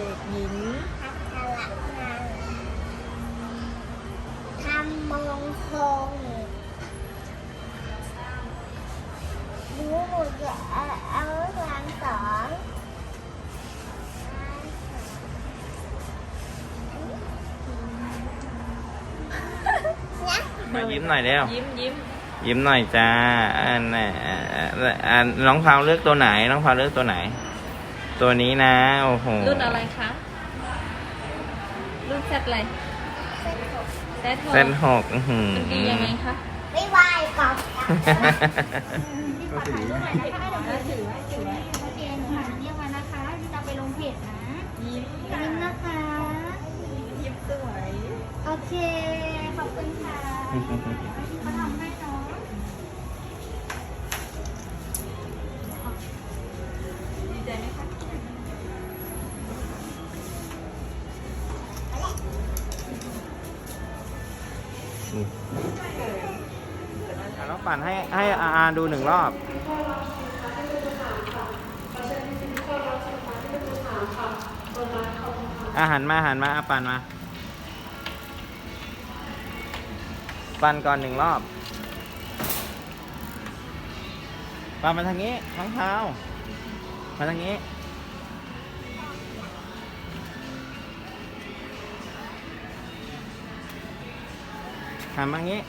ด็กหญิงพัชรนันท์ทำมงคงหนูหนูจะเอาเอารางสองนะมายิ้มหน่อยเร็วยิ้มยิ้มยิ้มหน่อยจ้าอันน่ะอ่าน้องพาวเลือกตัวไหน น้องพาวเลือกตัวไหน ตัวนี้นะ โอ้โห รุ่นอะไรคะ รุ่นแซดอะไรเส้นผมแซดเส้นหกอื้อหือมันดียังไงคะไม่ไหวก่อนถือไว้ถือไว้ถือไว้โอเคหนูหาเรียกมานะคะที่จะไปลงเพจนะยิ้มอย่าลืมนะคะยิ้มสวย โอเค ขอบคุณค่ะ อะน้องปั่นให้ให้อาอาดูหนึ่งรอบอาหันมาหันมาอาปั่นมา ปั่นก่อนหนึ่งรอบ ปั่นมาทางนี้ข้งเท้ามาทางนี้ หันมางี้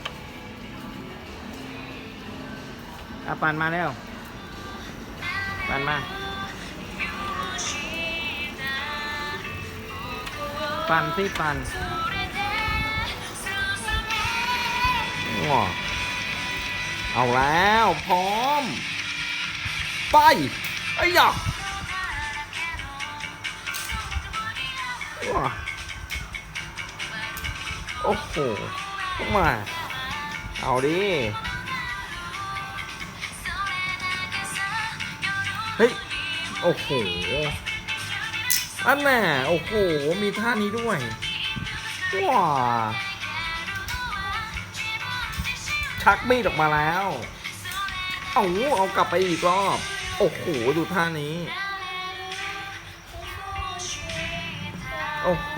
อาปันมาเร็วปันมา ปันสิปันว้าเอาแล้วพร้อม ไปไอ้ยะว้าโอ้โห มา เอาดิ เฮ้ย โอ้โห อันน่ะ โอ้โห มีท่านี้ด้วย ว้า ชักมีดออกมาแล้ว เอาเอากลับไปอีกรอบ โอ้โห ดูท่านี้ โอ้โห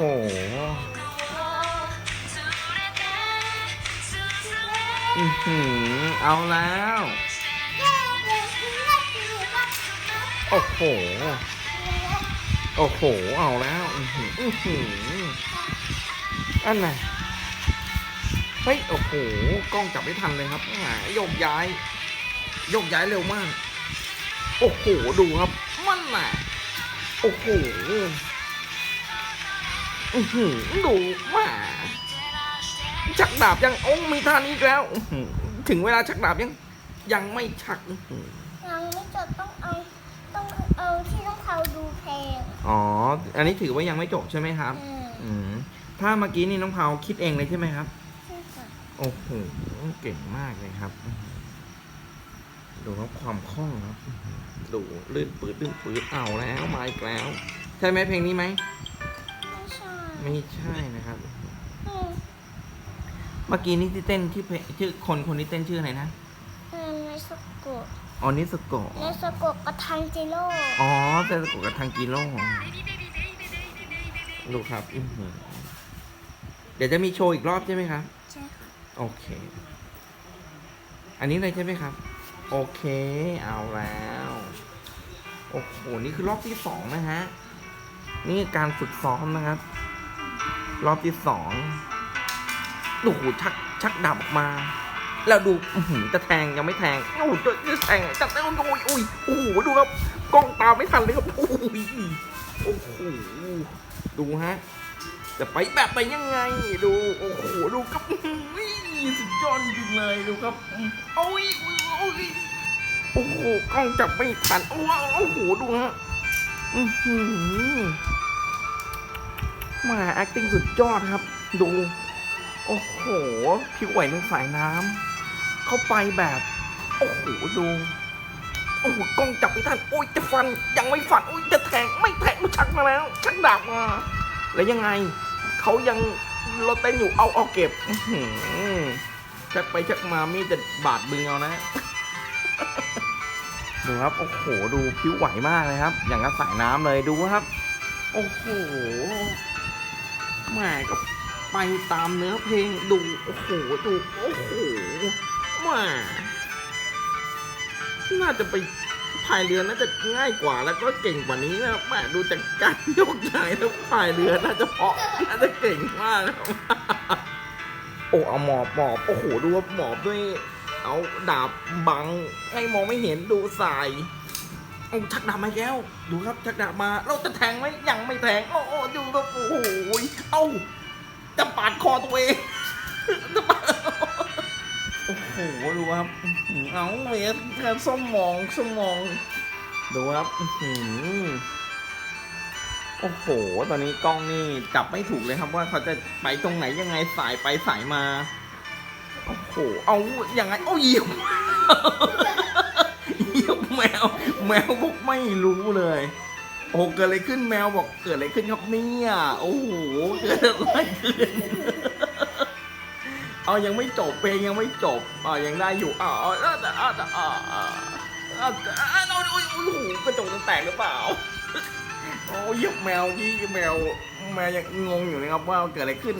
อือหือเอาแล้ว โอ้โห โอ้โห เอาแล้ว อือหืออือหืออันไหนเฮ้ย โอ้โห กล้องจับไม่ทันเลยครับหมโยกย้าย โยกย้ายเร็วมาก โอ้โห ดูครับ มันแหละโอ้โห อือหือดูมา ชักดาบยังโอ้มีท่านี้อีกแล้วอื้อหือถึงเวลาชักดาบยังยังไม่ชักอื้อหือยังไม่จบต้องเอาต้องเอาที่ต้องเขาดูเพลงอ๋อ อันนี้ถือว่ายังไม่จบใช่ไหมครับอืมอืมถ้าเมื่อกี้นี่น้องเผาคิดเองเลยใช่ไหมครับใช่ค่ะโอ้โหเก่งมากเลยครับ ดูครับความคล่องครับดูลื่นปืดลื่นปืดเอาแล้วมาอีกแล้ว ใช่ไหมเพลงนี้ไหมไม่ใช่ไม่ใช่นะครับอืม เมื่อกี้นี่ที่เต้นที่อเพลงชื่อคนคนที่เต้นชื่ออะไรนะอืมในสกุอ๋อนิสโกะในสกุกระทังจิโร่อ๋อเต้นสโกะกับทางกิโลดูครับอื้อหือเดี๋ยวจะมีโชว์อีกรอบใช่ไหมครับใช่ค่ะโอเค อันนี้เลยใช่ไหมครับ โอเค เอาแล้วโอ้โหนี่คือรอบที่สองนะฮะนี่การฝึกซ้อมนะครับ รอบที่สอง ดูหูชักชักดาบออกมา แล้วดูหือจะแทงยังไม่แทงโอ้โหจะจะแทงจับได้โอ้ยโอ้ยโอ้โหดูครับกล้องตามไม่ทันเลยครับโอ้ยโอ้โหดูฮะจะไปแบบไหนยังไงดูโอ้โหดูครับอื้อหือสุดยอดจริงเลยดูครับโอ้ยโอ้ยโอ้โหกล้องจับไม่ทันโอ้โหโอ้โหดูฮะอือหือมา acting สุดยอดครับ ดู โอ้โหผิวไหวในสายน้ำเข้าไปแบบ โอ้โห ดู โอ้โห กล้องจับไม่ทันโอ้ย จะฟัน ยังไม่ฟัน โอ้ย จะแทง ไม่แทงมันชักมาแล้ว ชักดาบมา แล้วยังไง เขายังรถเต้นอยู่ เอาเอาเก็บชักไปชักมา มีจะบาดบึงเอานะ ดูครับ โอ้โห ดูผิวไหวมากเลยครับ อย่างกับสายน้ำเลย ดูครับ โอ้โหแหม่ก็ ไปตามเนื้อเพลงดู โอ้โห ดู โอ้โหม่น่าจะไปพายเรือน่าจะง่ายกว่าแล้วก็เก่งกว่านี้นะแม่ดูจากการยกย้ายแล้วพายเรือน่าจะเพาะน่าจะเก่งมากนะโอ้เอาหมอบหมอบโอ้โหดูว่าหมอบด้วย เอาดาบบังให้มองไม่เห็นดูสายเอาชักดาบมาแล้ว ดูครับชักดาบมาเราจะแทงไหมยังไม่แทงโอ้โหดูครับโอ้โหเอ้า ปาดคอตัวเองจะปาโอ้โห ดูครับอื้อหือเอาเมสส้มมองส้มมอง ดูครับอือโอ้โห ตอนนี้กล้องนี่จับไม่ถูกเลยครับว่าเขาจะไปตรงไหนยังไงสายไปสายมา โอ้โห เอาอย่างไงเอาเหยียบเหยียบแมว แมวบอกไม่รู้เลย โอ้เกิดอะไรขึ้นแมวบอกเกิดอะไรขึ้นครับเนี่ยโอ้โหเกิดอะไรขึ้นเอายังไม่จบเพลงยังไม่จบอ่ายังได้อยู่อ่าอ่าแต่อ่าแต่อ่าอ่าอ่าเราโอ้ยโอ้โหกระจกมันแตกหรือเปล่าโอ้ยแมวยี่แมวแมวยังงงอยู่นะครับว่าเกิดอะไรขึ้น